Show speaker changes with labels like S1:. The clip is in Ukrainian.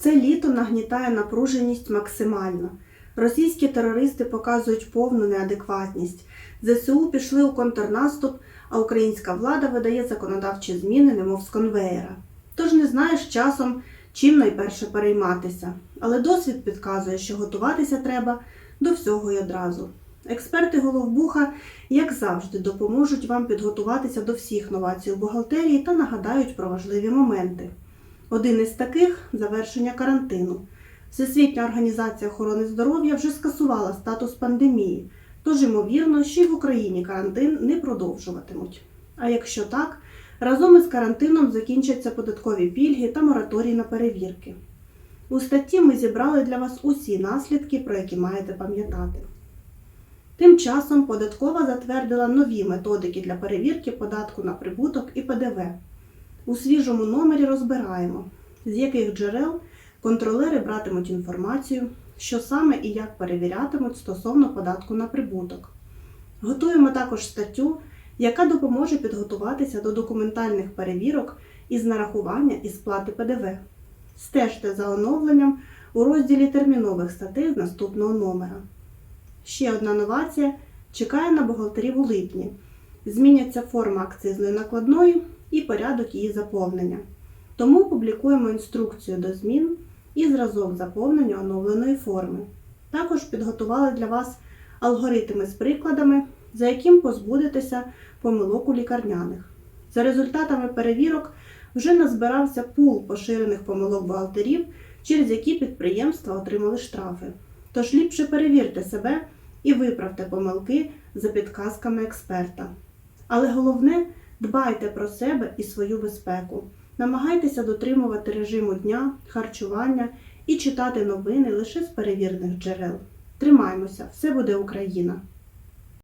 S1: Це літо нагнітає напруженість максимально. Російські терористи показують повну неадекватність. ЗСУ пішли у контрнаступ, а українська влада видає законодавчі зміни, немов з конвеєра. Тож не знаєш часом, чим найперше перейматися. Але досвід підказує, що готуватися треба до всього й одразу. Експерти Головбуха, як завжди, допоможуть вам підготуватися до всіх новацій у бухгалтерії та нагадають про важливі моменти. Один із таких завершення карантину. Всесвітня організація охорони здоров'я вже скасувала статус пандемії, тож ймовірно, що й в Україні карантин не продовжуватимуть. А якщо так, разом із карантином закінчаться податкові пільги та мораторій на перевірки. У статті ми зібрали для вас усі наслідки, про які маєте пам'ятати. Тим часом податкова затвердила нові методики для перевірки податку на прибуток і ПДВ. У свіжому номері розбираємо, з яких джерел контролери братимуть інформацію, що саме і як перевірятимуть стосовно податку на прибуток. Готуємо також статтю, яка допоможе підготуватися до документальних перевірок із нарахування і сплати ПДВ. Стежте за оновленням у розділі термінових статей з наступного номера. Ще одна новація чекає на бухгалтерів у липні. Зміняться форма акцизної накладної і порядок її заповнення. Тому публікуємо інструкцію до змін і зразок заповнення оновленої форми. Також підготували для вас алгоритми з прикладами, за яким позбудетеся помилок у лікарняних. За результатами перевірок вже назбирався пул поширених помилок бухгалтерів, через які підприємства отримали штрафи. Тож ліпше перевірте себе і виправте помилки за підказками експерта. Але головне дбайте про себе і свою безпеку. Намагайтеся дотримувати режиму дня, харчування і читати новини лише з перевірених джерел. Тримаймося, все буде Україна!